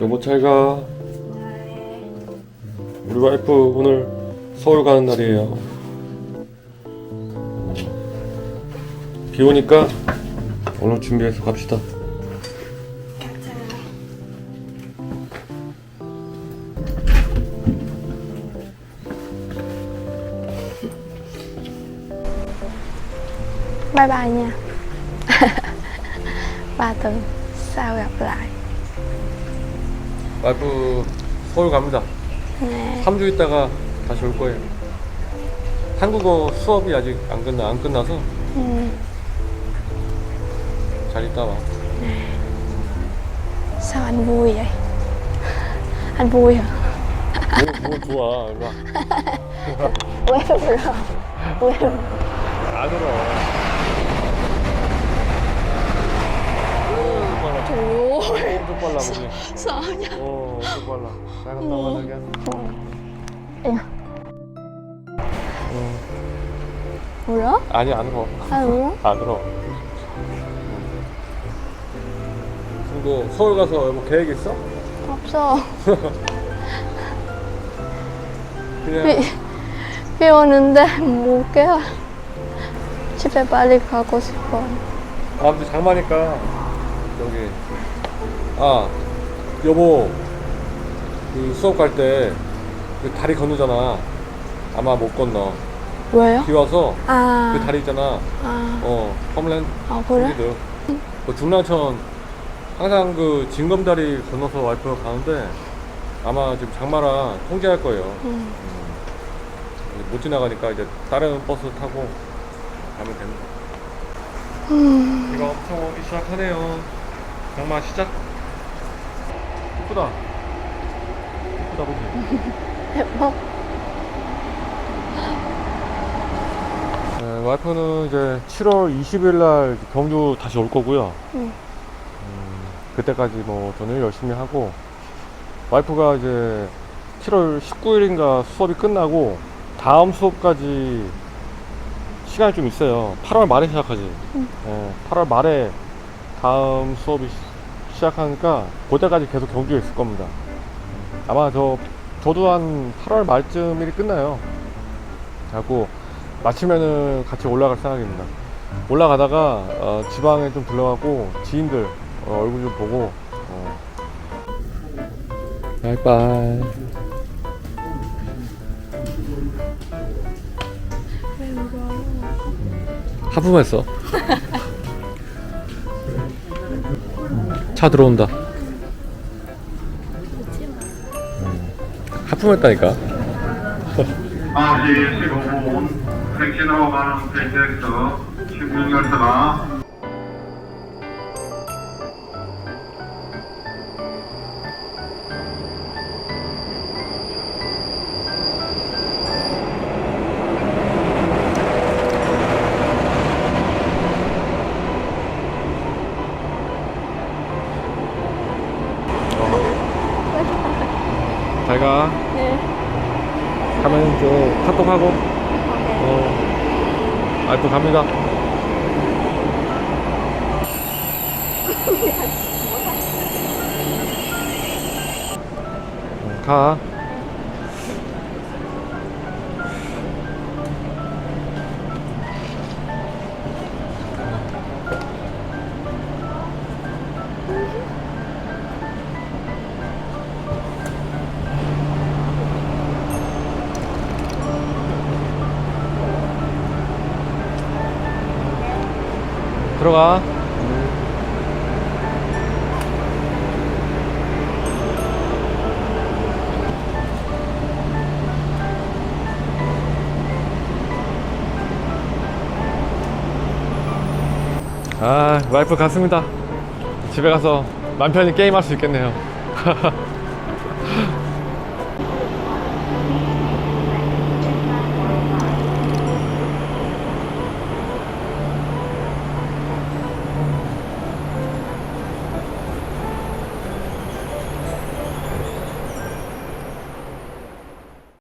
여보 잘가. 우리 와이프 오늘 서울 가는 날이에요. 비 오니까 오늘 준비해서 갑시다. Bye nha. Ba 와이프 서울 갑니다. nè 3주 있다가 다시 올 거예요. 한국어 수업이 아직 안 끝나 안 끝나서 ừ. 잘 있다 와. Sao anh vui vậy? Anh vui hả? 뭐, 뭐 좋아 일로 와 Quen rồi Quen 안 울어 Trời ơi 엄청 빨라 Sợ nha 어 엄청 빨라. 잘 갔다 와 자기야. Ê, 어. 울어? 아니 안 울어. 아 울어? 안 울어. 그리고 서울 가서 뭐 계획 있어? 없어. 그냥 비, 비 오는데 못 깨워 집에 빨리 가고 싶어. 다음 주 장마니까 여기 아 여보 그 수업 갈때그 다리 건너잖아 아마 못 건너 왜요? 비 와서 아, 그 다리 있잖아 아, 어 홈랜드 아 그래? 그 중랑천 항상 그 징검다리 건너서 와이프가 가는데 아마 지금 장마라 통제할 거예요 응. 못 지나가니까 이제 다른 버스 타고 가면 됩니다. 음, 비가 엄청 오기 시작하네요. 장마 시작. 이쁘다. 이쁘다 보지. 예뻐 네, 와이프는 이제 7월 20일 날 경주 다시 올 거고요. 응. 음, 그때까지 뭐 저는 열심히 하고 와이프가 이제 7월 19일인가 수업이 끝나고 다음 수업까지 시간이 좀 있어요. 8월 말에 시작하지. 응. 예, 8월 말에 다음 수업이 시- 시작하니까 그때까지 계속 경주에 있을 겁니다. 아마 저 저도 한 8월 말쯤 일이 끝나요. 하고 마치면은 같이 올라갈 생각입니다. 올라가다가 어, 지방에 좀 들러가고 지인들 어, 얼굴 좀 보고 어. 바이바이 하품했어 차 들어온다. 음, 하품했다니까. 마시 15분 택시로 가는 KTX 16열차가 잘가. 네. 가면 이제 카톡하고. 어 아이고 갑니다. 어, 가 들어가. 아 와이프 갔습니다. 집에 가서 맘 편히 게임할 수 있겠네요